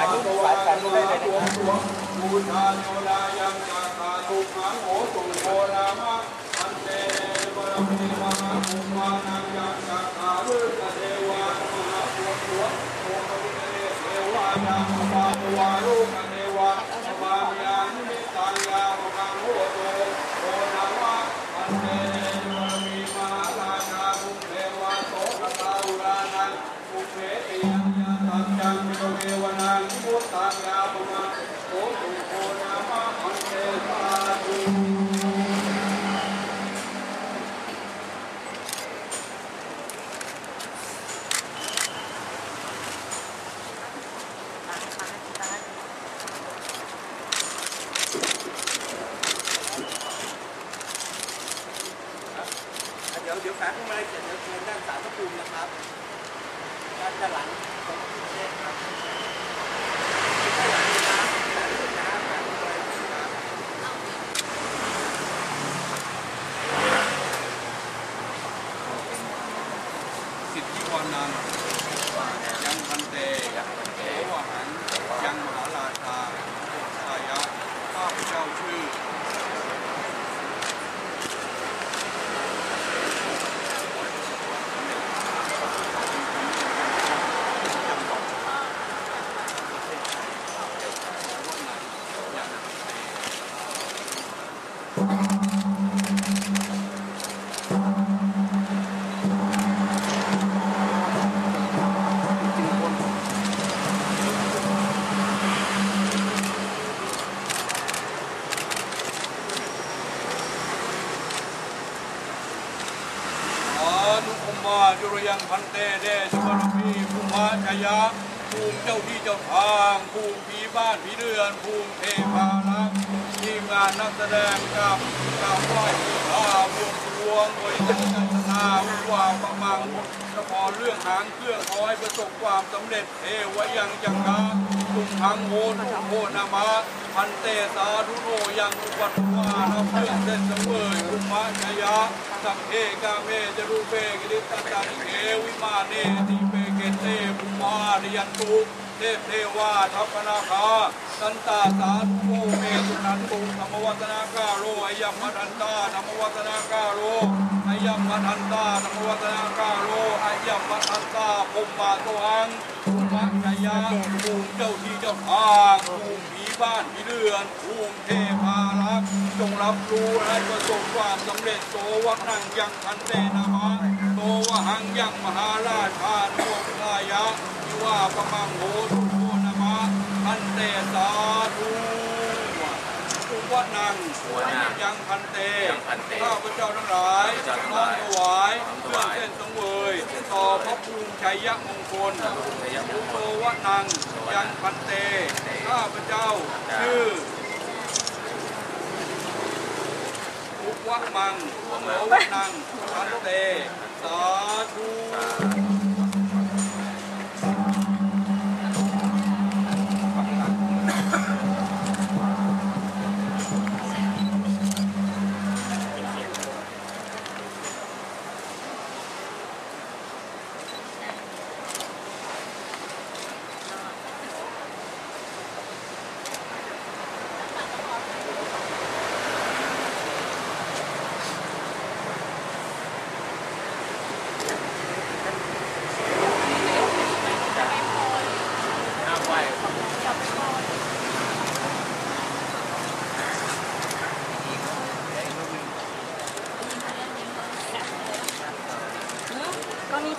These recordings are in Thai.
ายนี้สายสาย ด้านด้านหลังของพระพุทธเจ้าครับด้านหลังนะครับด้านหลังนะครับด้านหลังเลยนะครับ สิทธิวานังยังพันเตโสวหันยังมหาราชาชายะข้าพเจ้าชื่อ อานุคุมมา จุรยังพันเตเดชวรพีภูมาชยะภูมิเจ้าที่เจ้าทางภูมิผีบ้านผีเรือนภูมิเทพารักษ์ทีมงานนักแสดงกับกราบไหว้ข้าบวงสวงบริจาคศาสนาว่าประมังเฉพาะเรื่องหางเครื่องขอให้ประสบความสำเร็จเทวยังจังกาตุงทังโหนโหนามะ พันเตสาธุโนยังอุปัตวารับเรื่อเส้นเสวยภูมาชยะสัพเพกาเมจรูเปกิริตตานิเกวิมาเนติเปเกเตภุมาริยันตุเทพเทวาทัพนาคาสันตาสาธุโมเมตุนันตุธรรมวัฒนาการโรอยัมมทันตาธรรมวัฒนาการโรอยัมมทันตาธรรมวัฒนาการโรอยัมมทันตาภุมมาตุหังภูมิชยะภูมิเจ้าที่เจ้าทางภูมิ บ้านผีเรือนภูมิเทพารักษ์จงรับรู้และประสบความสำเร็จโตวันังยังพันเตนะมะโตวหังยังมหาราชานุโมทายะทิว่าปะมังโหตุโมนะมะพันเตสาธุทุกวันังยังพันเตข้าพเจ้าทั้งหลายน้อมถวายเครื่องเส้นสังเวย ต่อพระภูมิชัยยมงคลภูโตวนังยังพันเต ข้าพเจ้า ชื่อภุวะมังโสวะนังพันเต สาธุ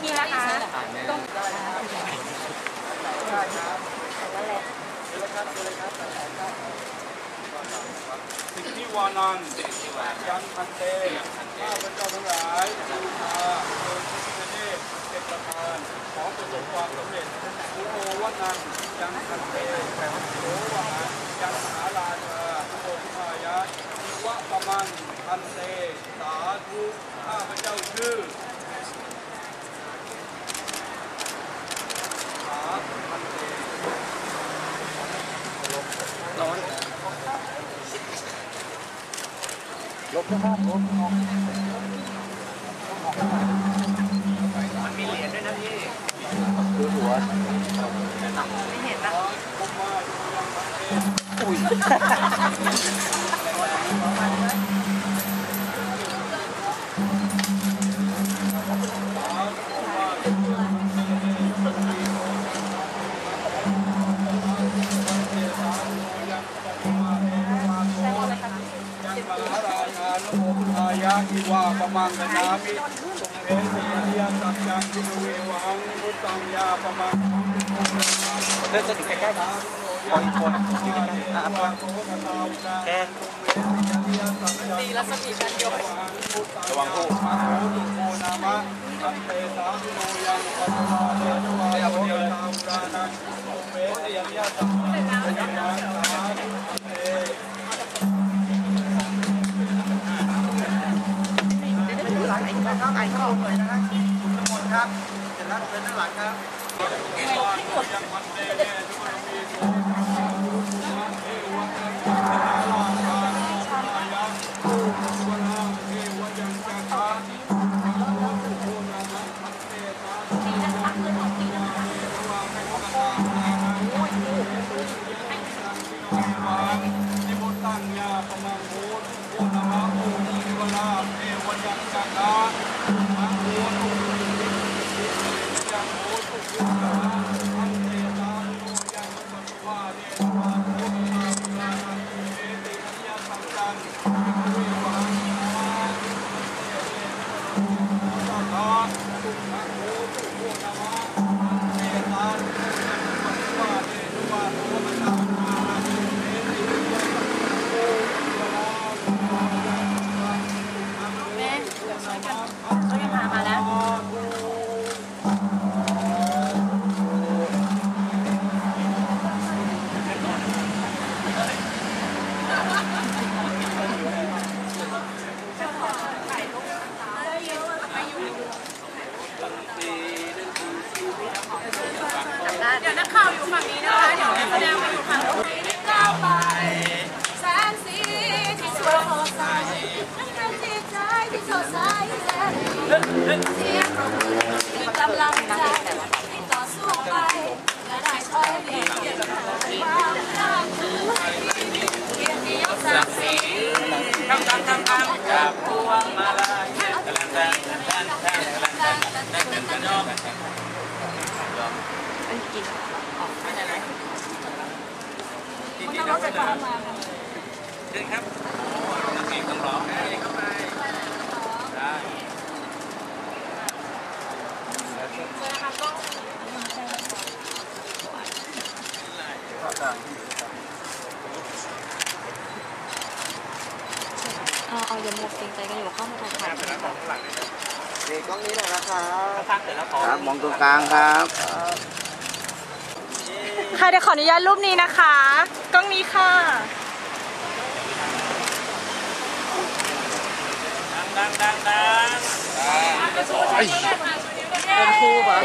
กี้นะคะต้องสิทธิวานันยันพันเตข้าพเจ้าทั้งหลายบูชาโดยที่พิเนศเป็นประธานของประสบความสำเร็จทุโมวะนังยังพันเตโสวะหันยังมหาราชาทุโมทิพายะทิวะปะมังพันเต สาธุข้าพเจ้าชื่อ สาธุพันเต ลบนะครับลบออก มันมีเหรียญด้วยนะพี่ดูหัวไม่เห็นนะผมยั วาปมังกนามิสุเอสีอริยสัจจังจิเววังพุทธังยาปมังเดินจะถึงใกล้ๆครับขออีกคนยืนใกล้ๆอะพอแค่ดีรัศมีการยกระวังผู้มโหตุโมนามะอันเตสาธุโนยังปัจจวเดชวาโยตามุรานังโอเมสยั หลังไหนครับไอ้ข้าเลยนะฮะคุณทั้งหมดครับ เสร็จแล้วเดินด้านหลังครับยังพันเตเนทุกมีสุขังเทวะตังสาลาภาอายะภูวนาเทวยังจักขาโอนามะพันเตสาธุโนยังปัจจวาเดชวาโยตามุรานังนิพุตังยาปมังโหตุโอนมะโอทิวนาเทวยังจักา ああ。 เดี๋ยวนักข่าวอยู่ฝั่งนี้นะคะ เดี๋ยวนักแสดงไปอยู่ฝั่งนู้นก้าวไปแสนสีที่สวยสดใสนั่นเป็นจิตใจที่สดใสแสนเสียงปรบมือคือกำลังใจให้ต่อสู้ไป และได้คอยเรียนเกียรติความน่าถือให้ดีเกียรติยศศักดิ์ศรี ทำทำทำทำจับพวงมาลัยกำลังแทงแทงแทงกำลังแทงแทงแทงกันยอม มัน เอารถไฟฟ้ามาค่ะเชิญครับนักเอกต้องร้องให้เข้าไปได้เอาเอาอย่าหมดเกรงใจกันอยู่เข้ามาถ่ายถ่ายเด็กกล้องนี้หน่อยนะครับพักเสร็จแล้วขอครับมองตรงกลางครับ ค่ะเดี๋ยวขออนุญาตรูปนี้นะคะ กล้องนี้ค่ะดังดังดังเป็นคู่ปะ